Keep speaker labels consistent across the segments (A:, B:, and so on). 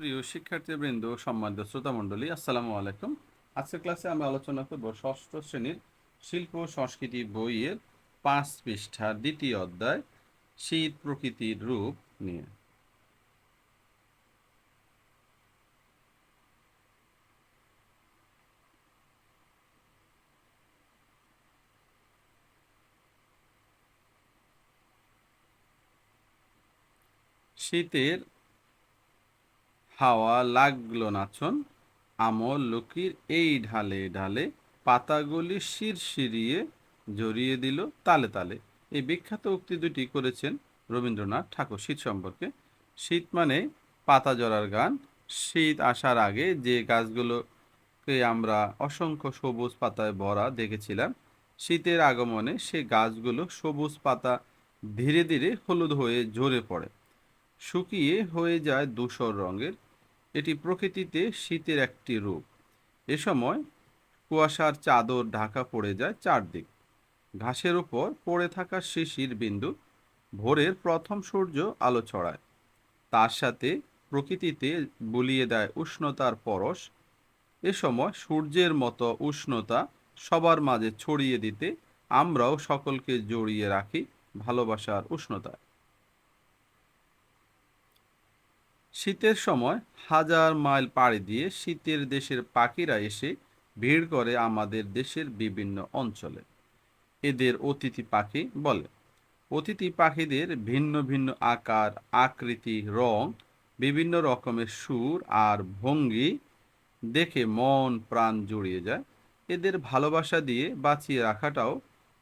A: প্রিয় শিক্ষার্থীবৃন্দ, সম্মানিত শ্রোতামণ্ডলী, আসসালামু আলাইকুম। আজকের ক্লাসে আমরা আলোচনা করব ষষ্ঠ শ্রেণির শিল্প সংস্কৃতি বইয়ের পাঁচ পৃষ্ঠার দ্বিতীয় অধ্যায়, শীত প্রকৃতির রূপ নিয়ে। শীতের হাওয়া লাগল নাচন, আমল লুকির এই ঢালে ঢালে পাতাগুলি শিরশিরিয়ে জড়িয়ে দিল তালে তালে। এই বিখ্যাত উক্তি দুটি করেছেন রবীন্দ্রনাথ ঠাকুর। শীত সম্পর্কে। শীত মানে পাতা জড়ার গান। শীত আসার আগে যে গাছগুলোকে আমরা অসংখ্য সবুজ পাতায় ভরা দেখেছিলাম, শীতের আগমনে সে গাছগুলো সবুজ পাতা ধীরে ধীরে হলুদ হয়ে ঝরে পড়ে। শুকিয়ে হয়ে যায় ধূসর রঙের এটি প্রকৃতিতে শীতের একটি রূপ। এ সময় কুয়াশার চাদর ঢাকা পড়ে যায় চারদিক। ঘাসের উপর পড়ে থাকা শিশির বিন্দু ভোরের প্রথম সূর্য আলো ছড়ায়। তার সাথে প্রকৃতিতে বুলিয়ে দেয় উষ্ণতার পরশ। এ সময় সূর্যের মতো উষ্ণতা সবার মাঝে ছড়িয়ে দিতে আমরাও সকলকে জড়িয়ে রাখি ভালোবাসার উষ্ণতায়। শীতের সময় হাজার মাইল পাড়ি দিয়ে শীতের দেশের পাখিরা এসে ভিড় করে আমাদের দেশের বিভিন্ন অঞ্চলে। এদের অতিথি পাখি বলে। অতিথি পাখিদের ভিন্ন ভিন্ন আকার, আকৃতি, রং, বিভিন্ন রকমের সুর আর ভঙ্গি দেখে মন প্রাণ জুড়িয়ে যায়। এদের ভালোবাসা দিয়ে বাঁচিয়ে রাখাটাও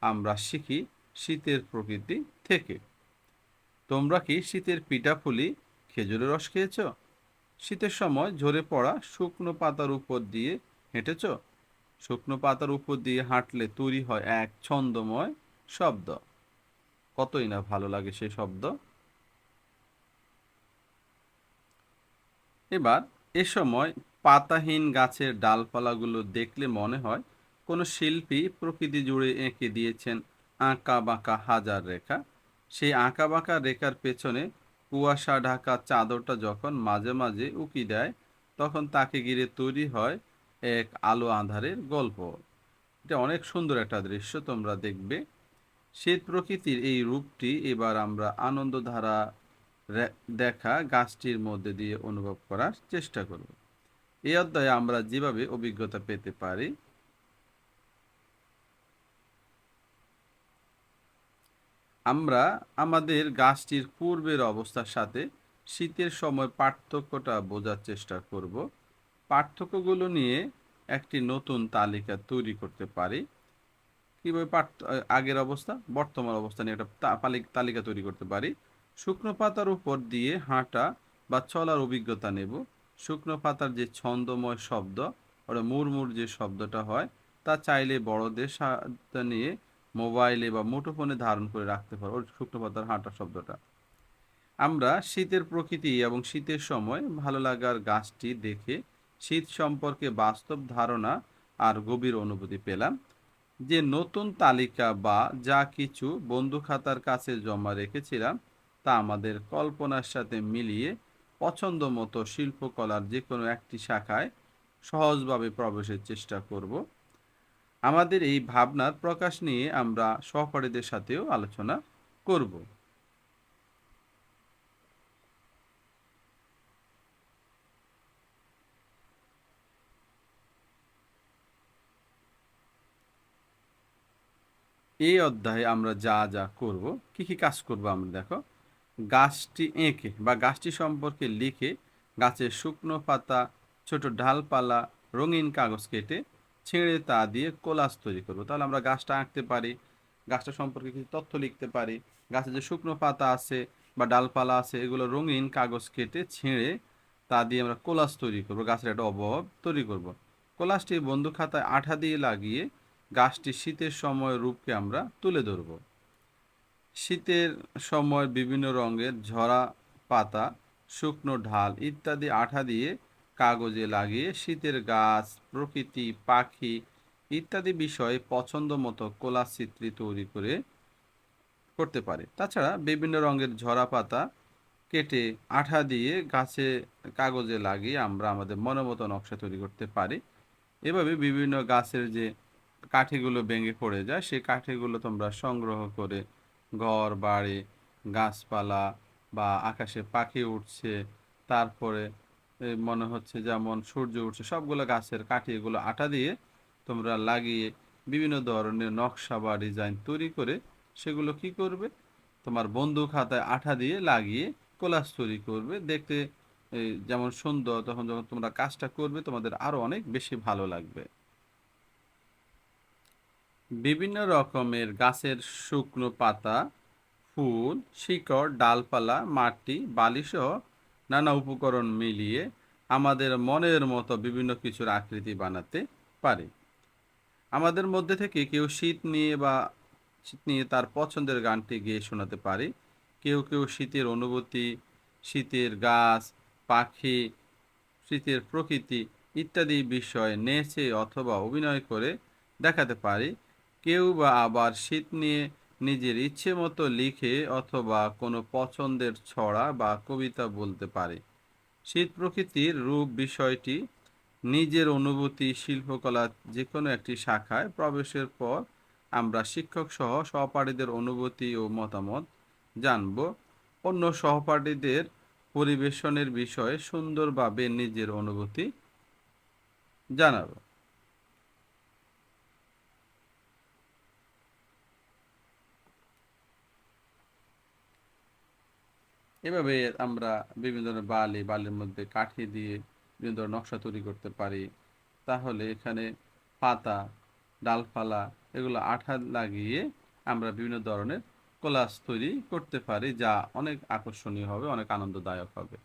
A: আমরা শিখি শীতের প্রকৃতি থেকে। তোমরা কি শীতের পিঠাফুলি খেজুরের রস খেয়েছ? শীতের সময় ঝরে পড়া শুকনো পাতার উপর দিয়ে হেঁটেছ? শুকনো পাতার উপর দিয়ে হাঁটলে তৈরি হয় এক ছন্দময় শব্দ। কতই না ভালো লাগে সেই শব্দ। এবার এ সময় পাতাহীন গাছের ডালপালাগুলো দেখলে মনে হয় কোনো শিল্পী প্রকৃতি জুড়ে এঁকে দিয়েছেন আঁকা বাঁকা হাজার রেখা। সেই আঁকা বাঁকা রেখার পেছনে কুয়াশা ঢাকা চাদরটা যখন মাঝে মাঝে উকি দেয়, তখন তাকে ঘিরে তৈরি হয় এক আলো আঁধারের গল্প। এটা অনেক সুন্দর একটা দৃশ্য তোমরা দেখবে। শীত প্রকৃতির এই রূপটি এবার আমরা আনন্দধারা দেখা গাছটির মধ্যে দিয়ে অনুভব করার চেষ্টা করব। এই অধ্যায়ে আমরা যেভাবে অভিজ্ঞতা পেতে পারি আমরা আমাদের গাছটির পূর্বের অবস্থার সাথে শীতের সময় পার্থক্যটা বোঝার চেষ্টা করব। পার্থক্যগুলো নিয়ে একটি নতুন তালিকা তৈরি করতে পারি। কীভাবে আগের অবস্থা, বর্তমান অবস্থা নিয়ে একটা তালিকা তৈরি করতে পারি। শুকনো পাতার উপর দিয়ে হাঁটা বা চলার অভিজ্ঞতা নেব। শুকনো পাতার যে ছন্দময় শব্দ, ওটা মুরমুর যে শব্দটা হয়, তা চাইলে বড়দের সাথে নিয়ে মোবাইলে বা মুঠোফোনে ধারণ করে রাখতে পারো শুকনো পাতার হাঁটা শব্দটা। আমরা শীতের প্রকৃতি এবং শীতের সময় ভালো লাগার গাছটি দেখে শীত সম্পর্কে বাস্তব ধারণা আর গভীর অনুভূতি পেলাম। যে নতুন তালিকা বা যা কিছু বন্ধু খাতার কাছে জমা রেখেছিলাম, তা আমাদের কল্পনার সাথে মিলিয়ে পছন্দ মতো শিল্পকলার যে কোনো একটি শাখায় সহজভাবে প্রবেশের চেষ্টা করব। আমাদের এই ভাবনার প্রকাশ নিয়ে আমরা সহপাঠীদের সাথেও আলোচনা করব। এই অধ্যায়ে আমরা যা যা করব, কি কি কাজ করব আমরা দেখো। গাছটি এঁকে বা গাছটি সম্পর্কে লিখে গাছের শুকনো পাতা, ছোট ডালপালা, রঙিন কাগজ কেটে ছেড়ে তা দিয়ে কোলাস তৈরি করব। তাহলে আমরা গাছটা আঁকতে পারি, গাছটা সম্পর্কে কিছু তথ্য লিখতে পারি। গাছে যে শুকনো পাতা আছে বা ডালপালা আছে, এগুলো রঙিন কাগজ কেটে ছেড়ে তা দিয়ে আমরা কোলাস তৈরি করব, গাছের একটা অভাব তৈরি করব। কোলাসটি বন্ধু খাতায় আঠা দিয়ে লাগিয়ে গাছটি শীতের সময় রূপকে আমরা তুলে ধরব। শীতের সময় বিভিন্ন রঙের ঝরা পাতা, শুকনো ঢাল ইত্যাদি আঠা দিয়ে কাগজে লাগিয়ে শীতের গাছ, প্রকৃতি, পাখি ইত্যাদি বিষয়ে পছন্দ মতো কোলা চিত্রি তৈরি করে করতে পারে। তাছাড়া বিভিন্ন রঙের ঝরা পাতা কেটে আঠা দিয়ে গাছে কাগজে লাগিয়ে আমরা আমাদের মনের মতো নকশা তৈরি করতে পারি। এভাবে বিভিন্ন গাছের যে কাঠিগুলো ভেঙে পড়ে যায়, সেই কাঠিগুলো তোমরা সংগ্রহ করে ঘর, বাড়ি, গাছপালা বা আকাশে পাখি উঠছে, তারপরে মনে হচ্ছে যেমন সূর্য উঠছে, সবগুলো গাছের কাঠি এগুলো আটা দিয়ে তোমরা লাগিয়ে বিভিন্ন ধরনের নকশা বা ডিজাইন তৈরি করে সেগুলো কি করবে? তোমার বন্ধু খাতায় আঠা দিয়ে লাগিয়ে কোলাজ তৈরি করবে। দেখতে যেমন সুন্দর, তখন যখন তোমরা কাজটা করবে, তোমাদের আরও অনেক বেশি ভালো লাগবে। বিভিন্ন রকমের গাছের শুকনো পাতা, ফুল, শিকড়, ডালপালা, মাটি বালিসহ নানা উপকরণ মিলিয়ে আমাদের মনের মতো বিভিন্ন কিছুর আকৃতি বানাতে পারে। আমাদের মধ্যে থেকে কেউ শীত নিয়ে বা শীত নিয়ে তার পছন্দের গানটি গেয়ে শোনাতে পারে। কেউ কেউ শীতের অনুভূতি, শীতের গাছ, পাখি, শীতের প্রকৃতি ইত্যাদি বিষয় নেচে অথবা অভিনয় করে দেখাতে পারি। কেউ বা আবার শীত নিয়ে নিজের ইচ্ছে মতো লিখে অথবা কোনো পছন্দের ছড়া বা কবিতা বলতে পারে। শীত প্রকৃতির রূপ বিষয়টি নিজের অনুভূতি, শিল্পকলা যে কোনো একটি শাখায় প্রবেশের পর আমরা শিক্ষক সহ সহপাঠীদের অনুভূতি ও মতামত জানব। অন্য সহপাঠীদের পরিবেশনের বিষয়ে সুন্দরভাবে নিজের অনুভূতি জানাব। এভাবে আমরা বিভিন্ন ধরনের বালি, বালির মধ্যে কাঠি দিয়ে বিভিন্ন ধরনের নকশা তৈরি করতে পারি। তাহলে এখানে পাতা, ডালপালা এগুলো আঠা লাগিয়ে আমরা বিভিন্ন ধরনের কোলাজ তৈরি করতে পারি, যা অনেক আকর্ষণীয় হবে, অনেক আনন্দদায়ক হবে।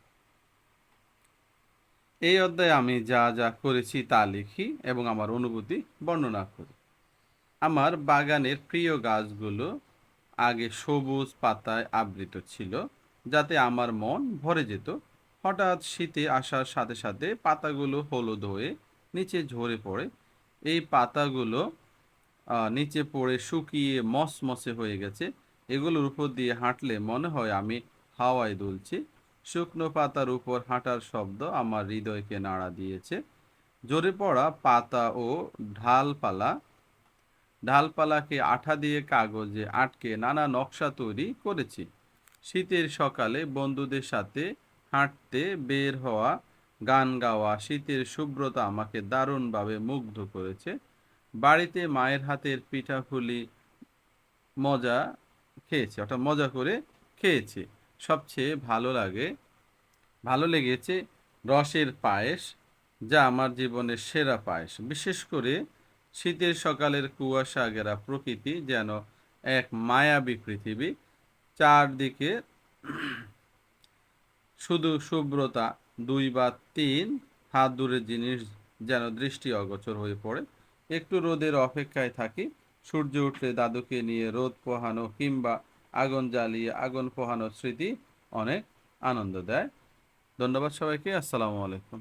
A: এই অধ্যায়ে আমি যা যা করেছি তা লিখি এবং আমার অনুভূতি বর্ণনা করি। আমার বাগানের প্রিয় গাছগুলো আগে সবুজ পাতায় আবৃত ছিল। যাতে আমার মন ভরে যেত। হঠাৎ শীতে আসার সাথে সাথে পাতাগুলো হলুদ হয়ে নিচে ঝরে পড়ে। এই পাতাগুলো নিচে পড়ে শুকিয়ে মসমসে হয়ে গেছে। এগুলোর উপর দিয়ে হাঁটলে মনে হয় আমি হাওয়ায় দুলছি। শুকনো পাতার উপর হাঁটার শব্দ আমার হৃদয়কে নাড়া দিয়েছে। ঝরে পড়া পাতা ও ঢালপালা, ঢালপালাকে আঠা দিয়ে কাগজে আটকে নানা নকশা তৈরি করেছি। শীতের সকালে বন্ধুদের সাথে হাঁটতে বের হওয়া, গান গাওয়া শীতের শুভ্রতা আমাকে দারুণভাবে মুগ্ধ করেছে। বাড়িতে মায়ের হাতের পিঠাপুলি মজা খেয়েছি, অর্থাৎ মজা করে খেয়েছি। সবচেয়ে ভালো লাগে, ভালো লেগেছে রসের পায়েস, যা আমার জীবনের সেরা পায়েস। বিশেষ করে শীতের সকালের কুয়াশা ঘেরা প্রকৃতি যেন এক মায়াবী পৃথিবী। চারদিকে শুধু শুভ্রতা, দুই বা তিন হাত দূরের জিনিস যেন দৃষ্টি অগোচর হয়ে পড়ে। একটু রোদের অপেক্ষায় থাকি। সূর্য উঠলে দাদুকে নিয়ে রোদ পোহানো কিংবা আগুন জ্বালিয়ে আগুন পোহানোর স্মৃতি অনেক আনন্দ দেয়। ধন্যবাদ সবাইকে। আসসালামু আলাইকুম।